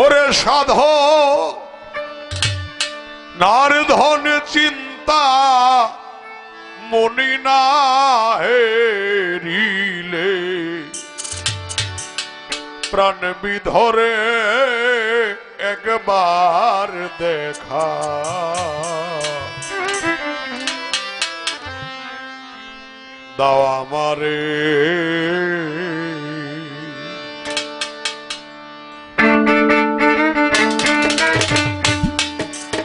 ওরে সাধ নার ধন চিন্তা মনি না হেরিলে। প্রাণ বিধরে একবার দেখা। দাও আমারে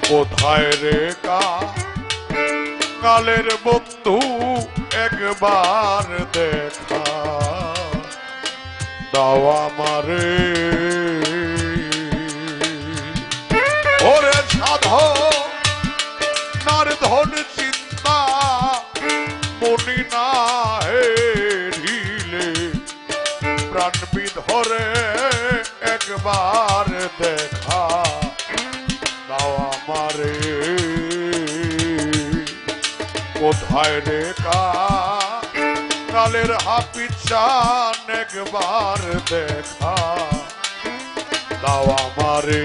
কোথায় রে কালের বন্ধু একবার দেখা। দাও আমারে। ওরে সাধ নার ধন চিন্তা, মনি না হেরিলে প্রাণ বিধরে একবার দেখা। আমারে কোথায় রে কালের হাপিচান একবার দেখা। দাও আমারে।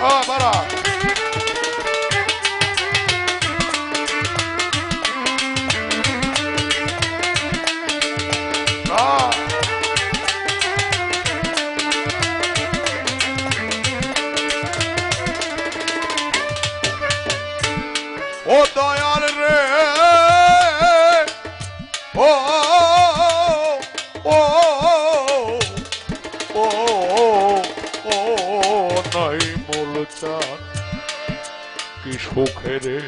Ah, para. ও দয়াল রে। ও ও ও ও নাই চান কি সুখে রে।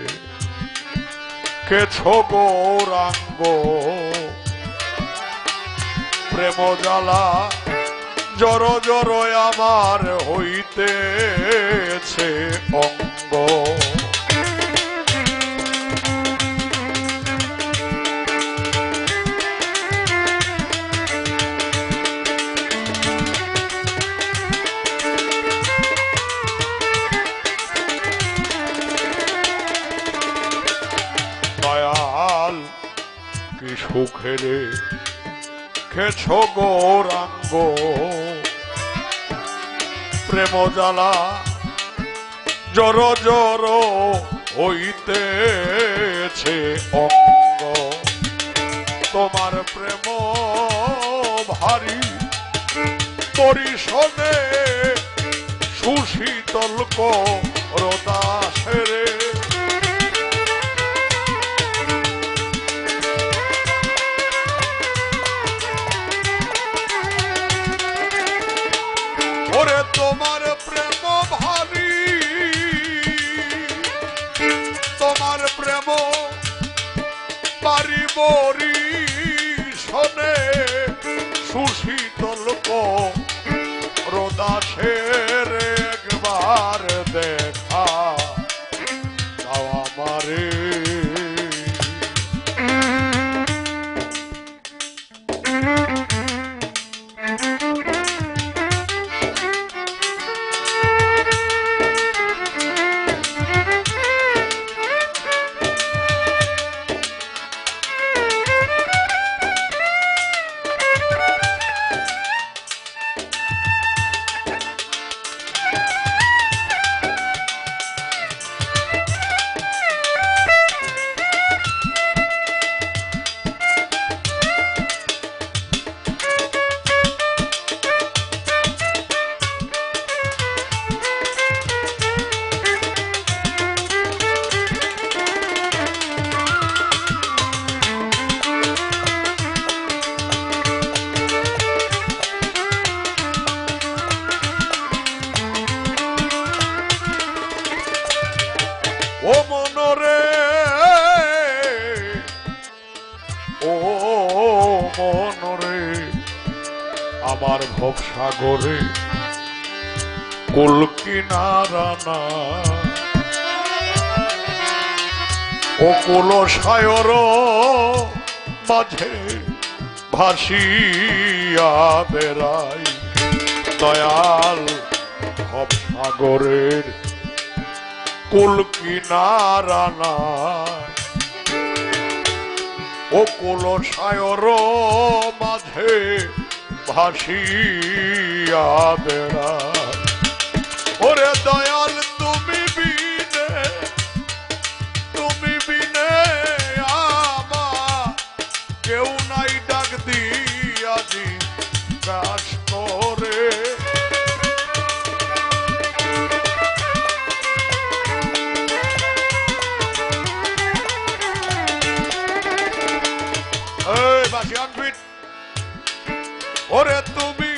কেছ গৌরাঙ্গ প্রেম জ্বালা জর জর আমার হইতেছে অঙ্গ। কি সুখে খেছ গৌরাঙ্গ প্রেম জ্বালা জর জর হইতেছে অঙ্গ। তোমার প্রেম ভারী পরিশনে সুশীতল রদাসেরে রোদাসের একবার দেখা। আমারে। আমার ভবসাগরে কুল কিনারা না ও কুল সায়র মাঝে ভাসিয়া বেড়াই দয়াল ভবসাগরের কুল কিনারা নাই ও কুল সায়র মাঝে ভাসিয়া বেড়ায়। ওরে দয়াল, তুমি বিনে তুমি বিনে আমার কেউ নাই ডাক দিয়াছি কাশ করে বাসি আনবিট। ওরে তুমি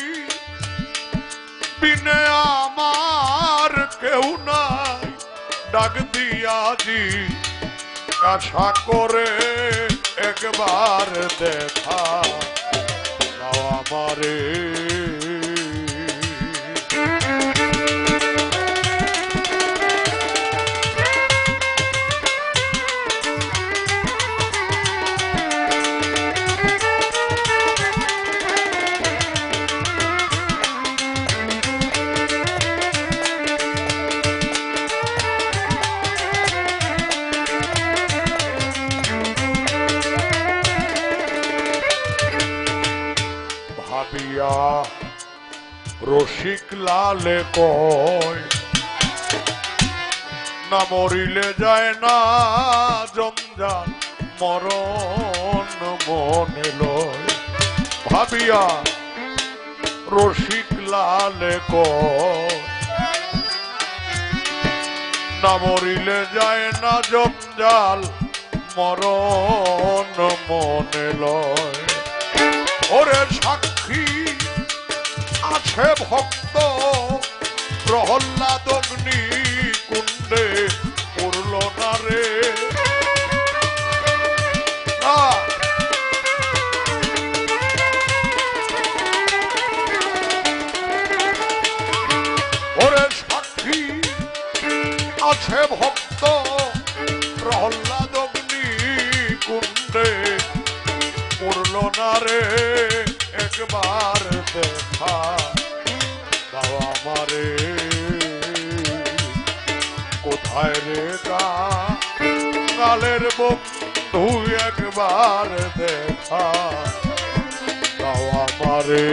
বিনে আমার কেউ নাই। ডাক দিয়াজি আশা করে একবার দেখা। আমারে। ভাবিয়া রসিক লালে কয়, না মরিলে যায় না জঞ্জাল, মরণ মনে লয়। ভাবিয়া রসিক লালে না মরিলে যায় না জঞ্জাল, মরণ মনে লয়। আছে ভক্ত, প্রহ্লাদ অগ্নি কুণ্ডে পড়ল না রে। ওরে সাক্ষী আছে ভক্ত, প্রহ্লাদ অগ্নি কুণ্ডে পড়ল না রে। একবার দেখা আমারে কোথায় রে কালের কালের বন্ধু একবার দেখা। দাও আমারে